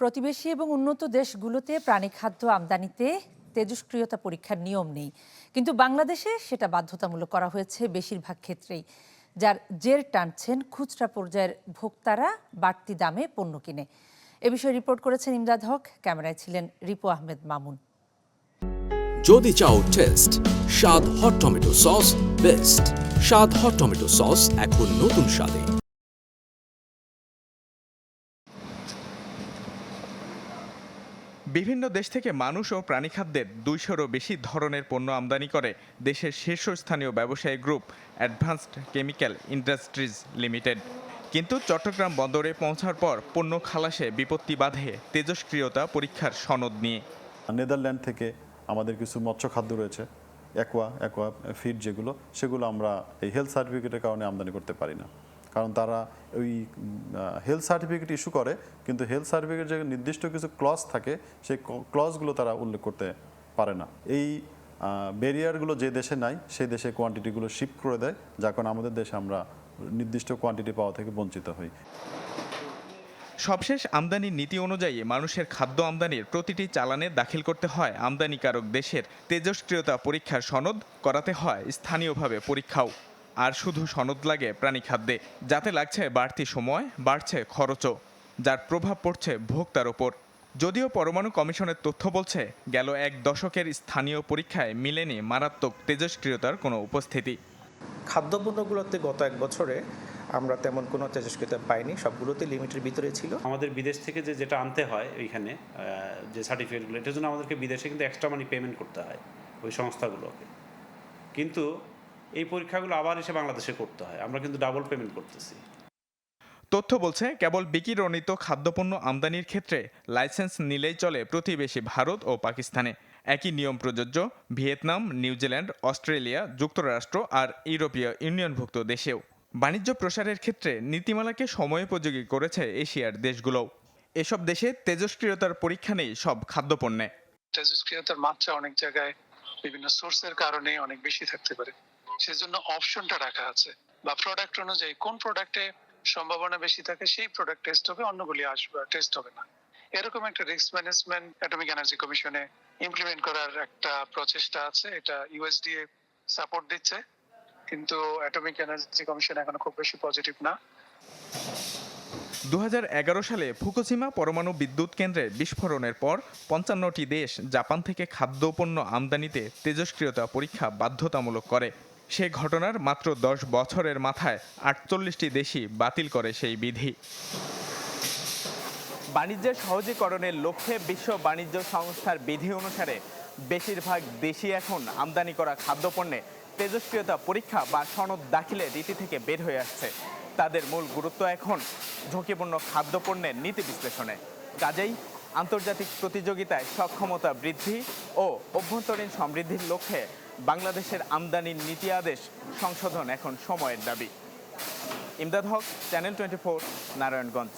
প্রতিবেশী এবং উন্নত দেশগুলোতে প্রাণীখাদ্য আমদানিতে তেজস্ক্রিয়তা পরীক্ষার নিয়ম নেই। কিন্তু বাংলাদেশে সেটা বাধ্যতামূলক করা হয়েছে বেশিরভাগ ক্ষেত্রেই, যার জের টানছেন খুচরা পর্যায়ের ভোক্তারা বাড়তি দামে পণ্য কিনে। এ বিষয়ে রিপোর্ট করেছেন ইমদাদ হক, ক্যামেরায় ছিলেন রিপু আহমেদ মামুন। যদি চাও test, Swad hot tomato sauce best. Swad hot tomato sauce এখন নতুন স্বাদে। বিভিন্ন দেশ থেকে মানুষ ও প্রাণীখাদ্যের দুইশোরও বেশি ধরনের পণ্য আমদানি করে দেশের শীর্ষস্থানীয় ব্যবসায়ী group advanced chemical industries limited. কিন্তু চট্টগ্রাম বন্দরে পৌঁছার পর পণ্য খালাসে বিপত্তি বাধে তেজস্ক্রিয়তা পরীক্ষার সনদ নিয়ে। নেদারল্যান্ড থেকে আমাদের কিছু মৎস্য খাদ্য রয়েছে অ্যাকোয়া অ্যাকোয়া ফিড যেগুলো, সেগুলো আমরা এই হেলথ সার্টিফিকেটের কারণে আমদানি করতে পারি না। কারণ তারা ওই হেলথ সার্টিফিকেট ইস্যু করে, কিন্তু হেলথ সার্টিফিকেট যে নির্দিষ্ট কিছু ক্লজ থাকে, সেই ক্লজগুলো তারা উল্লেখ করতে পারে না। এই ব্যারিয়ারগুলো যে দেশে নাই, সেই দেশে কোয়ান্টিটিগুলো শিফট করে দেয়, যার কারণে আমাদের দেশে আমরা নির্দিষ্ট কোয়ান্টিটি পাওয়া থেকে বঞ্চিত হই। সবশেষ আমদানির নীতি অনুযায়ী মানুষের খাদ্য আমদানির প্রতিটি চালানে দাখিল করতে হয়। আমদানিকারক দেশের তেজস্ক্রিয়তা পরীক্ষার সনদ করাতে হয়। স্থানীয়ভাবে পরীক্ষাও আর শুধু সনদ লাগে প্রাণী খাদ্যে যাতে লাগছে বাড়তি সময় বাড়ছে খরচও যার প্রভাব পড়ছে ভোক্তার ওপর। যদিও পরমাণু কমিশনের তথ্য বলছে গেল এক দশকের স্থানীয় পরীক্ষায় মিলেনি মারাত্মক তেজস্ক্রিয়তার কোনো উপস্থিতি। খাদ্যপণ্যগুলোতে গত এক বছরে আমরা তেমন কোনো তেজস্ক্রিয়তা পাইনি সবগুলোতে লিমিটের ভিতরে ছিল। আমাদের বিদেশ থেকে যে যেটা আনতে হয় ওইখানে যে সার্টিফিকেটগুলো এটার জন্য আমাদেরকে বিদেশে কিন্তু এক্সট্রা মানি পেমেন্ট করতে হয় ওই সংস্থাগুলোকে। কিন্তু এই পরীক্ষাগুলো আবার এসে বাংলাদেশে করতে হয়। আমরা কিন্তু ডাবল পেমেন্ট করতেছি। তথ্য বলছে কেবল বিকিরণিত খাদ্যপণ্য আমদানির ক্ষেত্রে লাইসেন্স নিলেই চলে প্রতিবেশী ভারত ও পাকিস্তানে। একই নিয়ম প্রযোজ্য ভিয়েতনাম নিউজিল্যান্ড অস্ট্রেলিয়া যুক্তরাষ্ট্র আর ইউরোপীয় ইউনিয়নভুক্ত দেশেও। বাণিজ্য প্রসারের ক্ষেত্রে নীতিমালাকে সময়োপযোগী করেছে এশিয়ার দেশগুলোও। এসব দেশে তেজস্ক্রিয়তার পরীক্ষা নেই সব খাদ্যপণ্যে। তেজস্ক্রিয়তার মাত্রা অনেক জায়গায় বিভিন্ন সোর্সের কারণে অনেক বেশি থাকতে পারে। সেজন্য অপশনটা রাখা আছে। বা প্রোডাক্ট অনুযায়ী কোন প্রোডাক্টে সম্ভাবনা বেশি থাকে, সেই প্রোডাক্ট টেস্ট হবে, অন্যগুলি আসবে টেস্ট হবে না। এরকম একটা রিস্ক ম্যানেজমেন্ট অ্যাটমিক এনার্জি কমিশনে ইমপ্লিমেন্ট করার একটা প্রচেষ্টা আছে। এটা ইউএসডিএ সাপোর্ট দিচ্ছে। কিন্তু অ্যাটমিক এনার্জি কমিশন এখনও খুব বেশি পজিটিভ না। দু হাজার এগারো সালে ফুকুশিমা পরমাণু বিদ্যুৎ কেন্দ্রে বিস্ফোরণের পর পঞ্চান্নটি দেশ জাপান থেকে খাদ্যপণ্য আমদানিতে তেজস্ক্রিয়তা পরীক্ষা বাধ্যতামূলক করে। সে ঘটনার মাত্র দশ বছরের মাথায় আটচল্লিশটি দেশই বাতিল করে সেই বিধি। বাণিজ্যের সহজীকরণের লক্ষ্যে বিশ্ব বাণিজ্য সংস্থার বিধি অনুসারে বেশিরভাগ দেশই এখন আমদানি করা খাদ্যপণ্যে তেজস্ক্রিয়তা পরীক্ষা বা সনদ দাখিলে রীতি থেকে বের হয়ে আসছে। তাদের মূল গুরুত্ব এখন ঝুঁকিপূর্ণ খাদ্যপণ্যের নীতি বিশ্লেষণে। কাজেই আন্তর্জাতিক প্রতিযোগিতায় সক্ষমতা বৃদ্ধি ও অভ্যন্তরীণ সমৃদ্ধির লক্ষ্যে বাংলাদেশের আমদানির নীতি আদেশ সংশোধন এখন সময়ের দাবি। Imdad Haq channel twenty four Narayanganj.